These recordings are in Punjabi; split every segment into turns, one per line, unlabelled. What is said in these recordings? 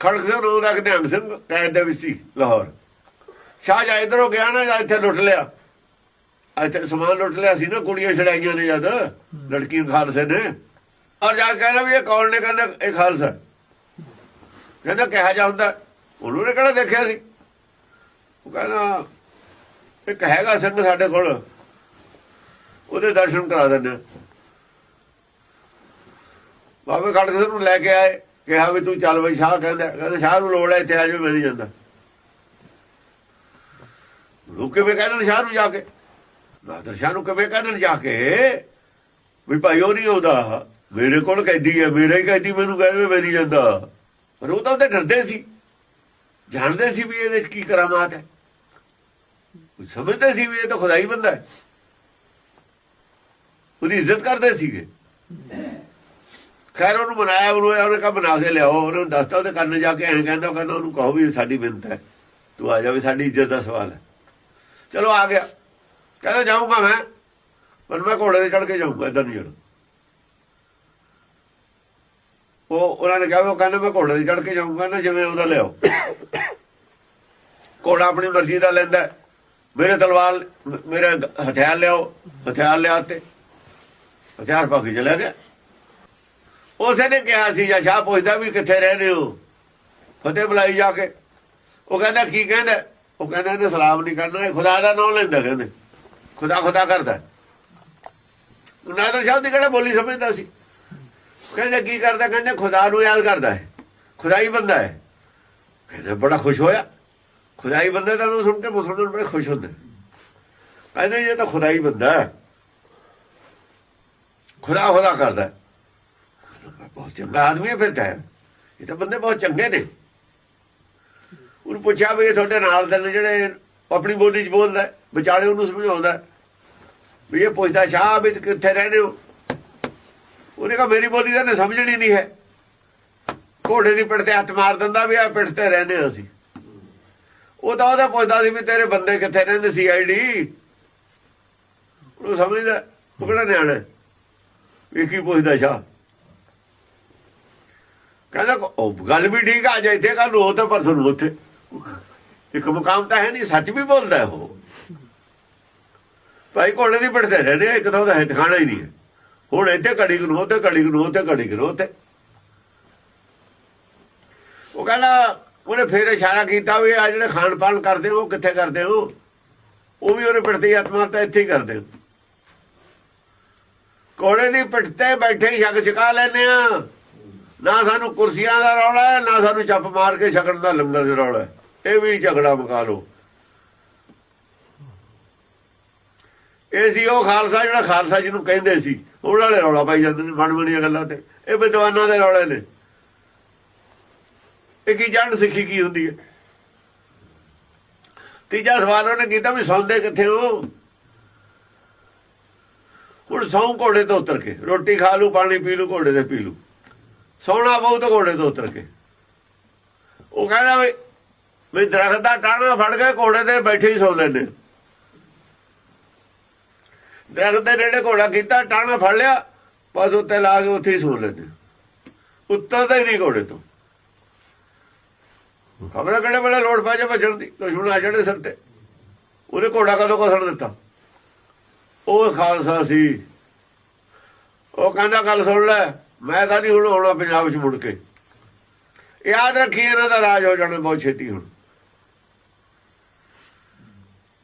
ਖੜਕ ਸਿੰਘ ਨੂੰ ਦਾ ਨਿਹੰਗ ਸਿੰਘ ਕੈਦ ਦੇ ਵਿੱਚ ਸੀ, ਲਾਹੌਰ। ਸ਼ਾਹ ਜਾ ਇਧਰੋਂ ਗਿਆ ਨਾ ਇੱਥੇ ਲੁੱਟ ਲਿਆ। ਇੱਥੇ ਸਮਾਨ ਲੁੱਟ ਲਿਆ ਸੀ ਨਾ, ਕੁੜੀਆਂ ਛੜਾਈਆਂ ਨੇ ਜਦ ਲੜਕੀ ਖਾਲਸੇ ਨੇ। ਔਰ ਜਾ ਕੇ ਕਹਿੰਦਾ ਵੀ ਇਹ ਕੌਣ ਨੇ, ਕਹਿੰਦਾ ਇਹ ਖਾਲਸਾ। ਕਹਿੰਦਾ ਕਿਹਾ ਜਾ ਹੁੰਦਾ, ਉਹਨੂੰ ਨੇ ਕਿਹੜਾ ਦੇਖਿਆ ਸੀ? ਉਹ ਕਹਿੰਦਾ, ਇੱਕ ਹੈਗਾ ਸਿੰਘ ਸਾਡੇ ਕੋਲ, ਉਹਦੇ ਦਰਸ਼ਨ ਕਰਾ ਦਿੰਦੇ ਬਾਬੇ ਖੜਕ ਸਿੰਘ ਨੂੰ ਲੈ ਕੇ ਆਏ। ਕਿਹਾ ਵੀ ਤੂੰ ਚੱਲ ਬਈ ਸ਼ਾਹ ਕਹਿੰਦਾ ਕਹਿੰਦਾ ਸ਼ਾਹ ਨੂੰ ਲੋੜ ਹੈ ਇੱਥੇ ਆ ਜਾ ਮੈਂ ਜਾਂਦਾ। ਲੋਕ ਕਿਵੇਂ ਕਹਿਣ ਸ਼ਾਹ ਨੂੰ ਜਾ ਕੇ? ਨਾਦਰ ਸ਼ਾਹ ਨੂੰ ਕਿਵੇਂ ਕਹਿਣ ਜਾ ਕੇ? ਵੀ ਭਾਈ ਉਹ ਨਹੀਂ ਆਉਂਦਾ। ਮੇਰੇ ਕੋਲ ਕੈਦੀ ਹੈ, ਮੇਰਾ ਹੀ ਕੈਦੀ ਮੈਨੂੰ ਕਹੇ ਮੈਂ ਨਹੀਂ ਜਾਂਦਾ। ਪਰ ਉਹ ਤਾਂ ਉਹਦੇ ਡਰਦੇ ਸੀ। ਜਾਣਦੇ ਸੀ ਵੀ ਇਹਦੇ 'ਚ ਕੀ ਕਰਾਮਾਤ ਹੈ। ਸਮਝਦੇ ਸੀ ਵੀ ਇਹ ਤਾਂ ਖੁਦਾਈ ਬੰਦਾ ਹੈ। ਉਹਦੀ ਇੱਜ਼ਤ ਕਰਦੇ ਸੀਗੇ। ਖੈਰ, ਉਹਨੂੰ ਬਣਾਇਆ, ਉਹਨੂੰ ਉਹਨੇ ਕਹਾ ਬਣਾ ਕੇ ਲਿਆਓ। ਉਹਨੇ ਦੱਸਤਾ, ਉਹਦੇ ਕੰਨ ਜਾ ਕੇ ਐਂ ਕਹਿੰਦਾ, ਉਹ ਕਹਿੰਦਾ, ਉਹਨੂੰ ਕਹੋ ਵੀ ਸਾਡੀ ਬਿੰਤ ਹੈ। ਤੂੰ ਆ ਜਾ ਵੀ ਸਾਡੀ ਇੱਜ਼ਤ ਦਾ ਸਵਾਲ ਹੈ। ਚਲੋ, ਆ ਗਿਆ। ਕਹਿੰਦਾ, ਜਾਊਂਗਾ ਮੈਂ। ਪਰ ਮੈਂ ਘੋੜੇ ਤੇ ਚੜ ਕੇ ਜਾਊਂਗਾ ਇਦਾਂ ਨਹੀਂ ਜਾਣਾ ਉਹ, ਉਹਨਾਂ ਨੇ ਕਿਹਾ ਵੀ ਉਹ ਕਹਿੰਦਾ, ਮੈਂ ਘੋੜੇ ਤੇ ਚੜ ਕੇ ਜਾਊਂਗਾ ਨਾ ਜਿਵੇਂ ਉਹਦਾ ਲਿਆਓ। ਘੋੜਾ ਆਪਣੀ ਮਰਜ਼ੀ ਦਾ ਲੈਂਦਾ ਮੇਰੇ ਤਲਵਾਰ, ਮੇਰੇ ਹਥਿਆਰ ਲਿਆਓ। ਹਥਿਆਰ ਲਿਆ ਤੇ ਹਥਿਆਰ ਪਾ ਕੇ ਚਲਾ ਗਿਆ। ਉਸੇ ਨੇ ਕਿਹਾ ਸੀ, ਜਾਂ ਸ਼ਾਹ ਪੁੱਛਦਾ ਵੀ ਕਿੱਥੇ ਰਹਿੰਦੇ ਹੋ? ਫਤਿਹ ਬੁਲਾਈ ਜਾ ਕੇ। ਉਹ ਕਹਿੰਦਾ, ਕੀ ਕਹਿੰਦਾ? ਉਹ ਕਹਿੰਦਾ, ਇਹਨੇ ਸਲਾਮ ਨਹੀਂ ਕਰਨਾ, ਇਹ ਖੁਦਾ ਦਾ ਨਾਮ ਲੈਂਦਾ ਕਹਿੰਦੇ। ਖੁਦਾ ਖੁਦਾ ਕਰਦਾ। ਨਾਦਰ ਸ਼ਾਹ ਦੀ ਕਿਹੜਾ ਬੋਲੀ ਸਮਝਦਾ ਸੀ? ਕਹਿੰਦਾ, ਕੀ ਕਰਦਾ? ਕਹਿੰਦੇ, ਖੁਦਾ ਨੂੰ ਯਾਦ ਕਰਦਾ ਹੈ। ਖੁਦਾਈ ਬੰਦਾ ਹੈ। ਕਹਿੰਦਾ, ਬੜਾ ਖੁਸ਼ ਹੋਇਆ। ਖੁਦਾਈ ਬੰਦੇ ਦਾ ਨਾਮ ਸੁਣ ਕੇ ਮੁਸਲਮਾਨ ਬੜੇ ਖੁਸ਼ ਹੁੰਦੇ। ਕਹਿੰਦੇ, ਇਹ ਤਾਂ ਖੁਦਾਈ ਬੰਦਾ ਹੈ। ਖੁਦਾ ਖੁਦਾ ਕਰਦਾ ਬਹੁਤ ਚੰਗਾ ਆਦਮੀ ਹੈ ਫਿਰ ਤਾਂ। ਇਹ ਤਾਂ ਬੰਦੇ ਬਹੁਤ ਚੰਗੇ ਨੇ। ਉਹਨੂੰ ਪੁੱਛਿਆ ਵੀ ਇਹ ਤੁਹਾਡੇ ਨਾਲ ਦੇ ਜਿਹੜੇ ਆਪਣੀ ਬੋਲੀ 'ਚ ਬੋਲਦਾ ਵਿਚਾਲੇ ਉਹਨੂੰ ਸਮਝਾਉਂਦਾ ਵੀ ਇਹ ਪੁੱਛਦਾ, ਸ਼ਾਹ, ਵੀ ਕਿੱਥੇ ਰਹਿੰਦੇ ਹੋ? ਉਹਨੇ ਕਹਾ, ਮੇਰੀ ਬੋਲੀ ਤਾਂ ਸਮਝਣੀ ਨਹੀਂ ਹੈ। ਘੋੜੇ ਦੀ ਪਿੱਠ ਤੇ ਹੱਥ ਮਾਰ ਦਿੰਦਾ ਵੀ ਆ ਪਿੱਠ ਤੇ ਰਹਿੰਦੇ ਹਾਂ ਅਸੀਂ। ਉਹ ਤਾਂ ਉਹਦਾ ਪੁੱਛਦਾ ਸੀ ਵੀ ਤੇਰੇ ਬੰਦੇ ਕਿੱਥੇ ਰਹਿੰਦੇ ਸੀ ਆਈਡੀ ਉਹ ਸਮਝਦਾ, ਉਹ ਕਿਹੜਾ ਨਿਆਣਾ ਵੀ ਕੀ ਪੁੱਛਦਾ ਸ਼ਾਹ? ਕਹਿੰਦਾ ਗੱਲ ਵੀ ਠੀਕ ਆ ਜਾਏ ਇੱਥੇ ਕੱਲ ਨੂੰ ਉਹ ਤੇ ਪਰਸੋਂ ਨੂੰ ਉੱਥੇ। ਇੱਕ ਮੁਕਾਮ ਤਾਂ ਹੈ ਨਹੀਂ ਸੱਚ ਵੀ ਬੋਲਦਾ ਉਹ। ਭਾਈ ਘੋੜੇ ਦੀ ਪਿੱਠ ਤੇ ਰਹਿੰਦੇ ਆ, ਇੱਕ ਤਾਂ ਉਹਦਾ ਹੈ ਠਿਕਾਣਾ ਹੀ ਨਹੀਂ ਹੈ। ਹੁਣ ਇੱਥੇ ਘੜੀ ਨੂੰ ਉੱਥੇ ਘੜੀ ਨੂੰ ਉੱਥੇ ਘੜੀ ਨੂੰ ਉੱਥੇ। ਉਹ ਕਹਿੰਦਾ ਉਹਨੇ ਫੇਰ ਇਸ਼ਾਰਾ ਕੀਤਾ ਵੀ ਆ ਜਿਹੜੇ ਖਾਣ ਪਾਣ ਕਰਦੇ ਉਹ ਕਿੱਥੇ ਕਰਦੇ ਹੋ ਉਹ? ਵੀ ਉਹਨੇ ਪਿੱਠ ਤੇ ਆਤਮਾ ਤਾਂ ਇੱਥੇ ਹੀ ਕਰਦੇ ਹੋ ਕੋੜੇ ਦੀ ਪਿੱਠ ਤੇ ਬੈਠੇ ਹੀ ਛਕ ਛਕਾ ਲੈਨੇ ਆ। ਨਾ ਸਾਨੂੰ ਕੁਰਸੀਆਂ ਦਾ ਰੌਲਾ ਹੈ, ਨਾ ਸਾਨੂੰ ਚੱਪ ਮਾਰ ਕੇ ਛਕਣ ਦਾ ਲੰਗਰ ਦਾ ਰੌਲਾ ਇਹ ਵੀ ਝਗੜਾ ਮੁਕਾ ਲਓ। ਇਹ ਸੀ ਉਹ ਖਾਲਸਾ ਜਿਹੜਾ ਖਾਲਸਾ ਜਿਹਨੂੰ ਕਹਿੰਦੇ ਸੀ। ਉਹਨਾਂ ਵਾਲੇ ਰੌਲਾ ਪਾਈ ਜਾਂਦੇ ਨੇ ਬਣ ਬਣੀਆਂ ਗੱਲਾਂ ਤੇ। ਇਹ ਵਿਦਵਾਨਾਂ ਦੇ ਰੌਲੇ ਨੇ। ਇਹ ਕੀ ਜਾਣ ਸਿੱਖੀ ਕੀ ਹੁੰਦੀ ਹੈ? ਤੀਜਾ ਸਵਾਲ ਉਹਨੇ ਕੀਤਾ ਵੀ ਸੌਂਦੇ ਕਿੱਥੇ ਹੋ? ਹੁਣ ਸੌਂ ਘੋੜੇ ਤੋਂ ਉਤਰ ਕੇ। ਰੋਟੀ ਖਾ ਲੂ ਪਾਣੀ ਪੀ ਲੂ ਘੋੜੇ ਤੇ ਪੀ ਲੂ ਸੌਣਾ ਬਹੁਤ ਘੋੜੇ ਤੋਂ ਉਤਰ ਕੇ। ਉਹ ਕਹਿੰਦਾ ਵੀ ਵੀ ਦਰਖਤ ਦਾ ਟਾਣਾ ਫੜ ਕੇ ਘੋੜੇ ਤੇ ਬੈਠੇ ਹੀ ਸੌ ਲੈਂਦੇ ਦਰਖਤ ਦੇ ਨੇੜੇ ਘੋੜਾ ਕੀਤਾ ਟਾਣਾ ਫੜ ਲਿਆ, ਬਸ ਉੱਤੇ ਲਾ ਕੇ ਉੱਥੇ ਹੀ ਸੌ ਲੈਂਦੇ ਉੱਤਰਦਾ ਹੀ ਨਹੀਂ ਘੋੜੇ ਤੋਂ। ਖਬਰ ਕਿਹੜੇ ਵੇਲੇ ਲੋੜ ਪੈ ਜਾ ਭੱਜਣ ਦੀ? ਦੁਸ਼ਮਣ ਆ ਜਿਹੜੇ ਸਿਰ ਤੇ। ਉਹਨੇ ਘੋੜਾ ਕਦੋਂ ਕਸਣ ਦਿੱਤਾ? ਉਹ ਖਾਲਸਾ ਸੀ। ਉਹ ਕਹਿੰਦਾ, ਗੱਲ ਸੁਣ ਲੈ ਮੈਂ ਤਾਂ ਨਹੀਂ ਹੁਣ ਆਉਣਾ ਪੰਜਾਬ 'ਚ ਮੁੜ ਕੇ। ਯਾਦ ਰੱਖੀ ਇਹਨਾਂ ਦਾ ਰਾਜ ਹੋ ਜਾਣਾ, ਬਹੁਤ ਛੇਤੀ ਹੁਣ।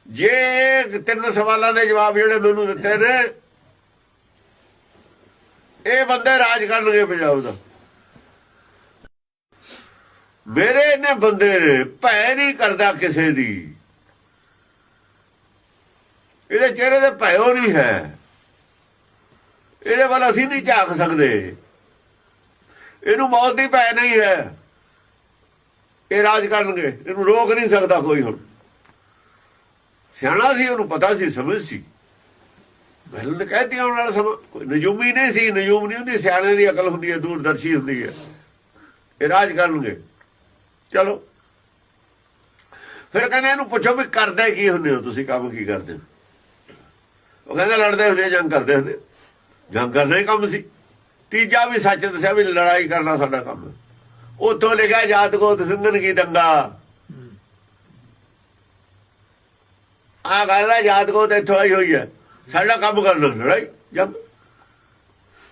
ਜੇ ਤਿੰਨ ਸਵਾਲਾਂ ਦੇ ਜਵਾਬ ਜਿਹੜੇ ਮੈਨੂੰ ਦਿੱਤੇ ਨੇ, ਇਹ ਬੰਦੇ ਰਾਜ ਕਰਨਗੇ ਪੰਜਾਬ ਦਾ। ਮੇਰੇ ਇਹਨੇ ਬੰਦੇ ਨੇ ਭੈ ਨਹੀਂ ਕਰਦਾ ਕਿਸੇ ਦੀ। ਇਹਦੇ ਚਿਹਰੇ ਤੇ ਭੈਓ ਨਹੀਂ ਹੈ। ਇਹਦੇ ਵੱਲ ਅਸੀਂ ਨਹੀਂ ਝਾਕ ਸਕਦੇ। ਇਹਨੂੰ ਮੌਤ ਦੀ ਭੈ ਨਹੀਂ ਹੈ। ਇਹ ਰਾਜ ਕਰਨਗੇ। ਇਹਨੂੰ ਰੋਕ ਨਹੀਂ ਸਕਦਾ ਕੋਈ ਹੁਣ। ਸਿਆਣਾ ਸੀ, ਉਹਨੂੰ ਪਤਾ ਸੀ, ਸਮਝ ਸੀ। ਮੈਨੂੰ ਤਾਂ ਕਹਿਤੀ ਆਉਣ ਵਾਲਾ ਸਮਾਂ। ਕੋਈ ਨਜੂਮੀ ਨਹੀਂ ਸੀ, ਨਜੂਮ ਨਹੀਂ ਹੁੰਦੀ। ਸਿਆਣੇ ਦੀ ਅਕਲ ਹੁੰਦੀ ਹੈ, ਦੂਰਦਰਸ਼ੀ ਹੁੰਦੀ ਹੈ। ਇਹ ਰਾਜ ਕਰਨਗੇ। ਚਲੋ। ਫਿਰ ਕਹਿੰਦੇ ਇਹਨੂੰ ਪੁੱਛੋ ਵੀ ਕਰਦੇ ਕੀ ਹੁੰਦੇ ਹੋ? ਤੁਸੀਂ ਕੰਮ ਕੀ ਕਰਦੇ ਹੋ? ਉਹ ਕਹਿੰਦਾ ਲੜਦੇ ਹੁੰਦੇ ਜੰਗ ਕਰਦੇ ਹੁੰਦੇ ਜੰਗ ਕਰਨਾ ਹੀ ਕੰਮ ਸੀ। ਤੀਜਾ ਵੀ ਸੱਚ ਦੱਸਿਆ ਵੀ ਲੜਾਈ ਕਰਨਾ ਸਾਡਾ ਕੰਮ। ਹੈ ਉੱਥੋਂ ਲਿਖਿਆ ਜਾਤ ਗੋਤ ਸਿੰਘਨ ਕੀ ਦੰਗਾ। ਆ ਗੱਲ ਹੈ, ਜਾਤ ਗੋਤ ਇੱਥੋਂ ਆਈ ਹੋਈ ਹੈ। ਸਾਡਾ ਕੰਮ ਕਰਨਾ, ਲੜਾਈ, ਜੰਗ।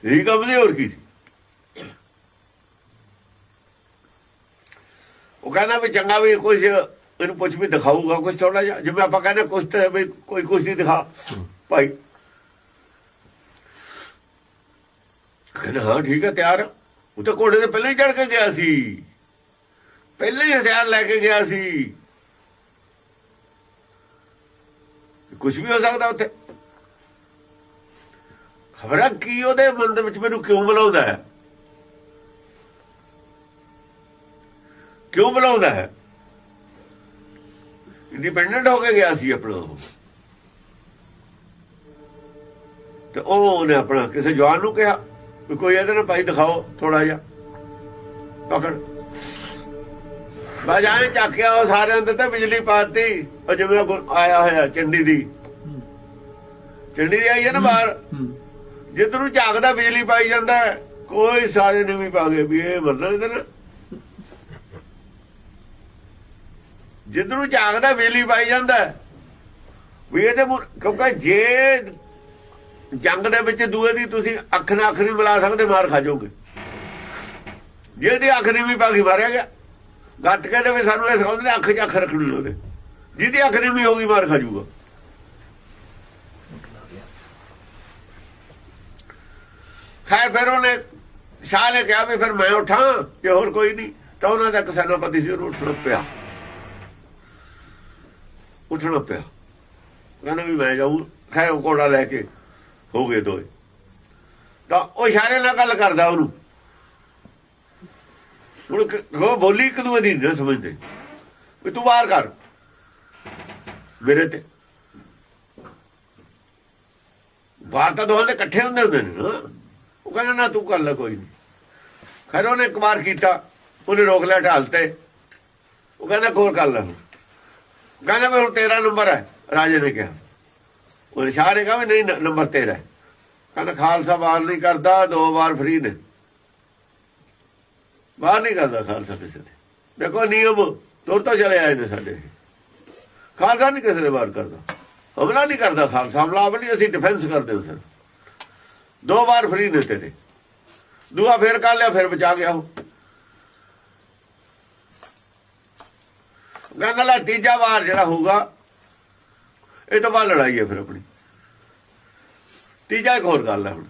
ਇਹ ਕੰਮ ਨਹੀਂ ਹੋਰ ਕੀ ਸੀ। ਉਹ ਕਹਿੰਦਾ ਵੀ ਚੰਗਾ ਵੀ ਕੁਝ ਇਹਨੂੰ ਪੁੱਛ ਵੀ ਦਿਖਾਊਗਾ ਕੁਝ ਥੋੜਾ ਜਿਹਾ। ਜਿਵੇਂ ਆਪਾਂ ਕਹਿੰਦੇ ਕੁਝ ਤੇ ਵੀ ਕੋਈ ਕੁਝ ਨਹੀਂ ਦਿਖਾ। ਭਾਈ ਕਹਿੰਦਾ, ਹਾਂ, ਠੀਕ ਹੈ ਤਿਆਰ ਆ। ਉਹ ਤਾਂ ਘੋੜੇ ਤੇ ਪਹਿਲਾਂ ਹੀ ਚੜ ਕੇ ਗਿਆ ਸੀ। ਪਹਿਲਾਂ ਹੀ ਹਥਿਆਰ ਲੈ ਕੇ ਗਿਆ ਸੀ। ਕੁਝ ਵੀ ਹੋ ਸਕਦਾ ਉੱਥੇ। ਖਬਰਾਂ ਕੀ ਉਹਦੇ ਮਨ ਦੇ ਵਿੱਚ ਮੈਨੂੰ ਕਿਉਂ ਬੁਲਾਉਂਦਾ ਹੈ? ਕਿਉਂ ਬੁਲਾਉਂਦਾ ਹੈ? ਇੰਡੀਪੈਂਡੈਂਟ ਹੋ ਕੇ ਗਿਆ ਸੀ ਆਪਣਾ ਤੇ ਉਹ ਉਹਨੇ ਆਪਣਾ ਕਿਸੇ ਜਵਾਨ ਨੂੰ ਕਿਹਾ। ਵੀ ਕੋਈ ਇਹਦੇ ਨਾਲ ਭਾਈ ਦਿਖਾਓ ਥੋੜਾ ਜਿਹਾ। ਪਕੜ। ਬਾਜਾਏ ਚੱਕਿਆ ਉਹ ਸਾਰਿਆਂ ਅੰਦਰ ਤੇ ਬਿਜਲੀ ਪਾਤੀ। ਉਹ ਜਿਵੇਂ ਆਇਆ ਹੋਇਆ ਚੰਡੀ ਦੀ। ਚੰਡੀ ਦੀ ਆਈ ਹੈ ਨਾ ਬਾਹਰ। ਜਿੱਧਰ ਨੂੰ ਝਾਕਦਾ ਬਿਜਲੀ ਪਾਈ ਜਾਂਦਾ, ਕੋਈ ਸਾਰੇ ਨਹੀਂ ਵੀ ਪਾਗੇ ਵੀ ਇਹ ਮਰਨਾ ਇਹਦੇ ਜਿੱਧਰ ਨੂੰ ਝਾਕਦਾ ਬਿਜਲੀ ਪਾਈ ਜਾਂਦਾ, ਵੀ ਇਹਦੇ ਮੂੰਹ- ਕਿਉਂਕਿ ਜੇ ਜੰਗ ਦੇ ਵਿੱਚ ਦੂਏ ਦੀ ਤੁਸੀਂ ਅੱਖ ਨਾਲ ਅੱਖ ਨਹੀਂ ਮਿਲਾ ਸਕਦੇ, ਮਾਰ ਖਾ ਜਾਓਗੇ। ਜਿਹਦੀ ਅੱਖ ਨਹੀਂ ਵੀ ਪਾ ਮਾਰਿਆ ਗਿਆ। ਗੱਟ ਕੇ ਦੇ ਵੀ ਸਾਨੂੰ ਇਹ ਸਿਖਾਉਂਦੇ ਨੇ, ਅੱਖ 'ਚ ਅੱਖ ਰੱਖਣੀ ਉਹਦੇ। ਜਿਹਦੀ ਅੱਖ ਨਹੀਂ ਵੀ ਹੋਗੀ ਮਾਰ ਖਾ ਜਾਊਗਾ। ਖੈਰ, ਫਿਰ ਉਹਨੇ ਸ਼ਾਹ ਨੇ ਕਿਹਾ ਵੀ ਫਿਰ ਮੈਂ ਉਠਾਂ, ਜੇ ਹੋਰ ਕੋਈ ਨਹੀਂ, ਤਾਂ ਉਹਨਾਂ ਦਾ ਇੱਕ ਸੈਨਾਪਤੀ ਸੀ, ਉਹਨੂੰ ਉੱਠਣਾ ਪਿਆ। ਉੱਠਣਾ ਪਿਆ। ਕਹਿੰਦਾ ਵੀ ਮੈਂ ਜਾਊਂ, ਖੈਰ ਕੋੜਾ ਲੈ ਕੇ ਹੋ ਗਏ ਦੋਏ। ਤਾਂ ਉਹ ਇਸ਼ਾਰੇ ਨਾਲ ਗੱਲ ਕਰਦਾ ਉਹਨੂੰ। ਹੁਣ ਉਹ ਬੋਲੀ ਇੱਕ ਦੂਏ ਦੀ ਨਹੀਂ ਸਮਝਦੇ। ਵੀ ਤੂੰ ਬਾਹਰ ਕਰ। ਮੇਰੇ ਤੇ। ਬਾਹਰ ਤਾਂ ਦੋਹਾਂ ਦੇ ਇਕੱਠੇ ਹੁੰਦੇ ਹੁੰਦੇ ਨੇ। ਉਹ ਕਹਿੰਦਾ, ਨਾ ਤੂੰ ਕਰ ਲੈ, ਕੋਈ ਨਹੀਂ। ਖੈਰ ਉਹਨੇ ਇੱਕ ਵਾਰ ਕੀਤਾ। ਉਹਨੇ ਰੋਕ ਲਿਆ ਢਾਲ ਤੇ। ਉਹ ਕਹਿੰਦਾ, ਕੋਲ ਕਰ ਲੈ ਹੁਣ। ਕਹਿੰਦਾ, ਵੀ ਹੁਣ ਤੇਰਾ ਨੰਬਰ ਹੈ। ਰਾਜੇ ਨੇ ਕਿਹਾ। ਉਹ ਇਸ਼ਾਰੇ ਨੇ ਕਿਹਾ ਵੀ ਨਹੀਂ ਨੰਬਰ ਤੇਰਾ ਹੈ। ਕਹਿੰਦਾ ਖਾਲਸਾ ਬਾਹਰ ਨਹੀਂ ਕਰਦਾ, ਦੋ ਵਾਰ ਫਰੀ ਨੇ। ਬਾਹਰ ਨਹੀਂ ਕਰਦਾ ਖਾਲਸਾ ਕਿਸੇ ਦੇ। ਦੇਖੋ ਨਿਯਮ ਤੁਰ ਤੋਂ ਚਲੇ ਆਏ ਨੇ ਸਾਡੇ। ਖਾਲਸਾ ਨਹੀਂ ਕਿਸੇ ਦੇ ਬਾਹਰ ਕਰਦਾ। ਹਮਲਾ ਨਹੀਂ ਕਰਦਾ ਖਾਲਸਾ, ਹਮਲਾ ਆਪਣੀ ਅਸੀਂ ਡਿਫੈਂਸ ਕਰਦੇ ਹਾਂ ਸਿਰ ਦੋ ਵਾਰ ਫਰੀ ਨੇ ਤੇਰੇ। ਦੂਆ ਫੇਰ ਕਰ ਲਿਆ, ਫਿਰ ਬਚਾ ਗਿਆ ਉਹ। ਕਹਿੰਦਾ ਤੀਜਾ ਵਾਰ ਜਿਹੜਾ ਹੋਊਗਾ ਇਹ ਤੋਂ ਬਾਅਦ ਲੜਾਈ ਹੈ ਫਿਰ ਆਪਣੀ। ਤੀਜਾ ਇੱਕ ਹੋਰ ਗੱਲ ਹੈ ਹੁਣ।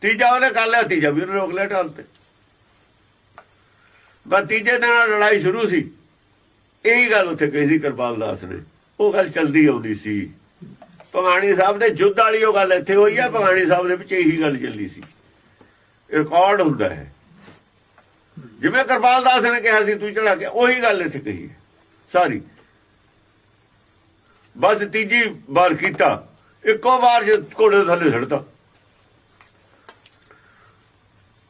ਤੀਜਾ ਉਹਨੇ ਕਰ ਲਿਆ, ਤੀਜਾ ਵੀ ਉਹਨੇ ਰੋਕ ਲਿਆ ਢਾਲ ਤੇ। ਬਸ ਤੀਜੇ ਦਿਨ ਲੜਾਈ ਸ਼ੁਰੂ ਸੀ। ਇਹੀ ਗੱਲ ਉੱਥੇ ਕਹੀ ਸੀ ਕਿਰਪਾਲ ਦਾਸ ਨੇ। ਉਹ ਗੱਲ ਚਲਦੀ ਆਉਂਦੀ ਸੀ। ਭਗਾਣੀ ਸਾਹਿਬ ਦੇ ਜੁੱਧ ਵਾਲੀ ਉਹ ਗੱਲ ਇੱਥੇ ਹੋਈ ਹੈ ਭਗਾਣੀ ਸਾਹਿਬ ਦੇ ਵਿੱਚ ਇਹੀ ਗੱਲ ਚੱਲੀ ਸੀ। ਰਿਕਾਰਡ ਹੁੰਦਾ ਹੈ। ਜਿਵੇਂ ਕਿਰਪਾਲ ਦਾਸ ਨੇ ਕਿਹਾ ਸੀ, ਤੂੰ ਚੜਾ ਕੇ, ਉਹੀ ਗੱਲ ਇੱਥੇ ਕਹੀ ਸਾਰੀ ਬਸ ਤੀਜੀ ਵਾਰ ਕੀਤਾ। ਇੱਕੋ ਵਾਰ ਜੇ ਘੋੜੇ ਥੱਲੇ ਛੱਡਤਾ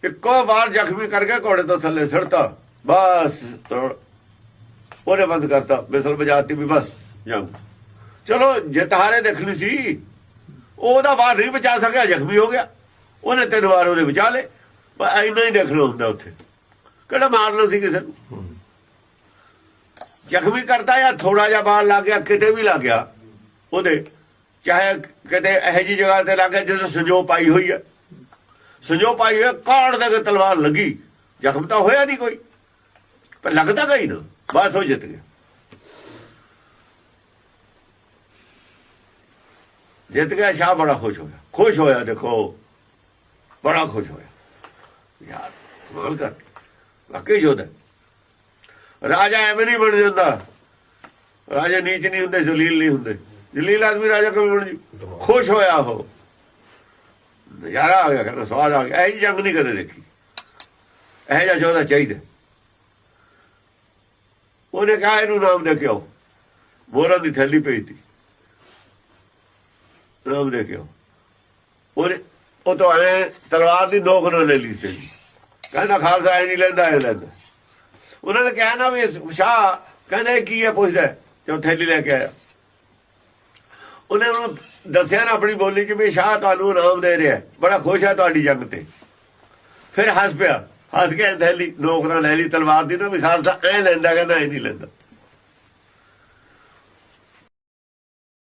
ਇੱਕੋ ਵਾਰ ਜ਼ਖਮੀ ਕਰਕੇ ਘੋੜੇ ਤੋਂ ਥੱਲੇ ਛੱਡਤਾ ਬਸ ਉਹਨੇ ਬੰਦ ਕਰਤਾ। ਬਿਸਲ ਬਜਾਤੀ ਵੀ ਬਸ ਜੰਗ ਚਲੋ ਜਿੱਤ ਹਾਰੇ ਦੇਖਣੀ ਸੀ, ਉਹਦਾ ਵਾਰ ਨਹੀਂ ਬਚਾ ਸਕਿਆ, ਜ਼ਖਮੀ ਹੋ ਗਿਆ। ਉਹਨੇ ਤਿੰਨ ਵਾਰ ਉਹਦੇ ਬਚਾ ਲੇ ਪਰ ਇੰਨਾ ਹੀ ਦੇਖਣਾ ਹੁੰਦਾ ਉੱਥੇ। ਕਿਹੜਾ ਮਾਰਨਾ ਸੀ ਕਿਸੇ ਨੂੰ? ਜ਼ਖਮੀ ਕਰਦਾ ਜਾਂ ਥੋੜਾ ਜਿਹਾ ਬਾਹਰ ਲੱਗ ਗਿਆ, ਕਿਤੇ ਵੀ ਲੱਗ ਗਿਆ, ਉਹਦੇ, ਚਾਹੇ ਕਿਤੇ ਇਹੋ ਜੀ ਜਗ੍ਹਾ ਤੇ ਲੱਗ ਗਿਆ ਜਿੱਥੇ ਸੰਜੋ ਪਾਈ ਹੋਈ ਹੈ। ਸੰਜੋ ਪਾਈ ਹੋਈ ਕਾੜ ਦੇ ਤਲਵਾਰ ਲੱਗੀ, ਜ਼ਖਮ ਤਾਂ ਹੋਇਆ ਨਹੀਂ ਕੋਈ, ਪਰ ਲੱਗਦਾ ਗਈ ਨਾ, ਬਸ ਉਹ ਜਿੱਤ ਗਿਆ। ਜਿੱਤ ਗਿਆ, ਸ਼ਾਹ ਬੜਾ ਖੁਸ਼ ਹੋਇਆ। ਖੁਸ਼ ਹੋਇਆ, ਦੇਖੋ, ਬੜਾ ਖੁਸ਼ ਹੋਇਆ। ਯਾਰ, ਕਮਾਲ ਕਰ, ਵਾਕਈ ਜੋਦਾ ਰਾਜਾ ਐਵੇਂ ਨਹੀਂ ਬਣ ਜਾਂਦਾ। ਰਾਜਾ ਨੀਚ ਨਹੀਂ ਹੁੰਦੇ, ਜਲੀਲ ਨਹੀਂ ਹੁੰਦੇ। ਜਲੀਲ ਆਦਮੀ ਰਾਜਾ ਕਿਵੇਂ ਬਣ ਜੀ? ਖੁਸ਼ ਹੋਇਆ ਉਹ। ਨਜ਼ਾਰਾ ਆ ਗਿਆ, ਕਹਿੰਦਾ ਸਵਾਦ ਆ ਗਿਆ। ਇਹ ਜੰਗ ਨਹੀਂ ਕਦੇ ਦੇਖੀ। ਇਹ ਜਿਹਾ ਜੋਦਾ ਚਾਹੀਦਾ। ਉਹਨੇ ਕਿਹਾ ਇਹਨੂੰ ਨਾਮ ਦੇ ਕੇ ਮੋਹਰਾਂ ਦੀ ਥੈਲੀ ਭੇਜਤੀ ਨਾਮ ਦੇ ਕੇ ਉਹਨੇ ਉਹ ਤੋਂ ਐ ਤਲਵਾਰ ਦੀ ਨੋਕ ਨਾਲ ਲੈ ਲਈ ਤੇ ਕਹਿੰਦਾ ਖਾਲਸਾ ਐ ਨਹੀਂ ਲੈਂਦਾ, ਐ ਲੈਂਦਾ। ਉਹਨਾਂ ਨੇ ਕਿਹਾ ਨਾ ਵੀ ਸ਼ਾਹ ਕਹਿੰਦਾ ਇਹ ਕੀ ਹੈ ਪੁੱਛਦਾ ਜੋ ਥੈਲੀ ਲੈ ਕੇ ਆਇਆ। ਉਹਨੇ ਉਹਨੂੰ ਦੱਸਿਆ ਨਾ ਆਪਣੀ ਬੋਲੀ ਚ ਵੀ ਸ਼ਾਹ ਤੁਹਾਨੂੰ ਨਾਮ ਦੇ ਰਿਹਾ ਬੜਾ ਖੁਸ਼ ਹੈ ਤੁਹਾਡੀ ਜੰਗ ਤੇ। ਫਿਰ ਹੱਸ ਪਿਆ, ਹੱਸ ਕੇ ਥੈਲੀ, ਨੌਕਰਾਂ ਲੈ ਲਈ, ਤਲਵਾਰ ਦੀ ਨਾ ਵੀ ਖਾਲਸਾ ਐ ਲੈਂਦਾ, ਕਹਿੰਦਾ ਐ ਨਹੀਂ ਲੈਂਦਾ।